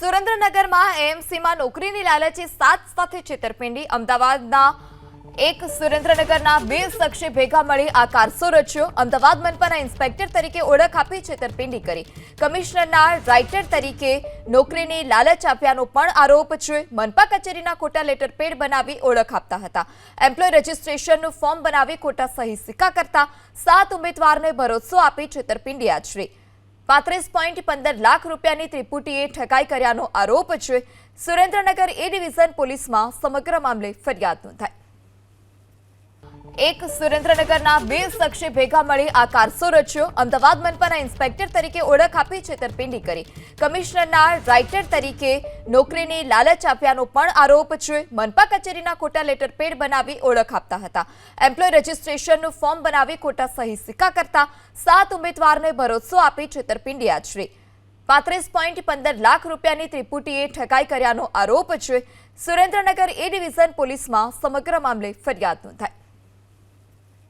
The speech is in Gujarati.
સુરેન્દ્રનગરમાં એએમસીમાં નોકરીની લાલચી સાત સાથે છેતરપિંડી. અમદાવાદના એક સુરેન્દ્રનગરના બે શખ્સે ભેગા મળી આ કારસો રચ્યો અમદાવાદ મનપાના ઇન્સ્પેક્ટર તરીકે ઓળખ આપી છેતરપિંડી કરી. કમિશનરના રાઇટર તરીકે નોકરીની લાલચ આપ્યાનો પણ આરોપ છે. મનપા કચેરીના ખોટા લેટર પેડ બનાવી ઓળખ આપતા હતા. એમ્પ્લોય રજિસ્ટ્રેશનનું ફોર્મ બનાવી ખોટા સહી સિક્કા કરતા સાત ઉમેદવારને ભરોસો આપી છેતરપિંડી આચરી. પાંત્રીસ પોઈન્ટ પંદર લાખ રૂપિયાની ત્રિપુટીએ ઠગાઈ કર્યાનો આરોપ છે. સુરેન્દ્રનગર એ ડિવિઝન પોલીસમાં સમગ્ર મામલે ફરિયાદ નોંધાઈ. એક સુરેન્દ્રનગરના બે શખ્સે ભેગા મળી આ કારસો રચ્યો અમદાવાદ મનપાના ઇન્સ્પેક્ટર તરીકે ઓળખ આપી છેતરપિંડી કરી. કમિશનરના રાઇટર તરીકે નોકરીની લાલચ આપ્યાનો પણ આરોપ છે. મનપા કચેરીના ખોટા લેટર પેડ બનાવી ઓળખ આપતા હતા. એમ્પ્લોય રજિસ્ટ્રેશનનું ફોર્મ બનાવી ખોટા સહી સિક્કા કરતા સાત ઉમેદવારને ભરોસો આપી છેતરપિંડી આચરી. પાંત્રીસ પોઈન્ટ પંદર લાખ રૂપિયાની ત્રિપુટીએ ઠગાઈ કર્યાનો આરોપ છે. સુરેન્દ્રનગર એ ડિવિઝન પોલીસમાં સમગ્ર મામલે ફરિયાદ નોંધાઈ.